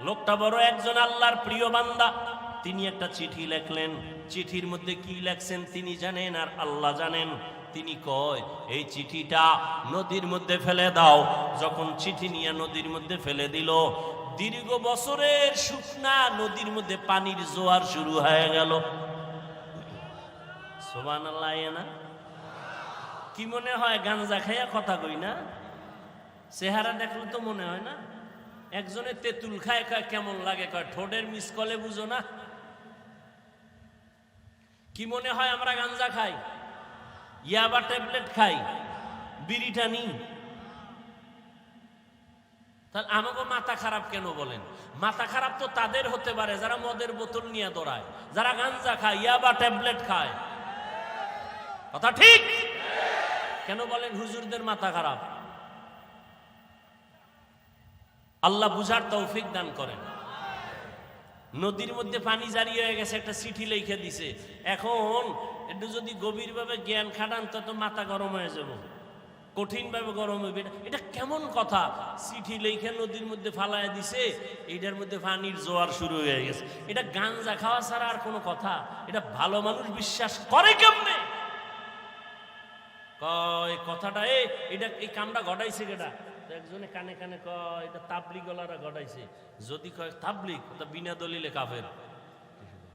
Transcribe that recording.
লোকটা বড় একজন আল্লাহর প্রিয় বান্দা। তিনি একটা চিঠি লেখলেন। চিঠির মধ্যে কি লেখছেন তিনি জানেন আর আল্লাহ জানেন। তিনি কয়, এই চিঠিটা নদীর মধ্যে ফেলে দাও। যখন চিঠি নিয়ে নদীর মধ্যে ফেলে দিল, দীর্ঘ বছরের শুকনা নদীর মধ্যে পানির জোয়ার শুরু হয়ে গেল। কি মনে হয় গাঞ্জা খাইয়া কথা কই না? চেহারা দেখলে তো মনে হয় না? একজনে তেঁতুল খায়, কয়, কেমন লাগে? কয়, ঠোঁটের মিস কলে বুঝো না। কি মনে হয় আমরা গাঞ্জা খাই? ইয়াবা ট্যাবলেট খাই? বিড়িটা নি? তাহলে আমাকে মাথা খারাপ কেন বলেন? মাথা খারাপ তো তাদের হতে পারে, যারা মদের বোতল নিয়ে দৌড়ায়, যারা গাঞ্জা খায় ইয়াবা ট্যাবলেট খায়। কথা ঠিক? কেন বলেন হুজুরদের মাথা খারাপ? আল্লাহ বুঝার তৌফিক দান করেন। নদীর মধ্যে পানি জারি হয়ে গেছে, একটা চিঠি লিখে দিছে। এখন একটু যদি গভীরভাবে জ্ঞান খাটান তো তো মাথা গরম হয়ে যাব। কঠিনভাবে গরম হবে। এটা- কেমন কথা? চিঠি লিখে নদীর মধ্যে ফালায় দিছে, এটার মধ্যে পানির জোয়ার শুরু হয়ে গেছে। এটা গাঞ্জা খাওয়া ছাড়া আর কোনো কথা। এটা ভালো মানুষ বিশ্বাস করে কেমনে? কথাটা, এ, এটা এই কামটা ঘটাইছে কেটা একজনে কানে কানে কয় এটা তাবলিগলারা ঘটাইছে। যদি কয় তাবলিক তা বিনা দলিলে কাফের।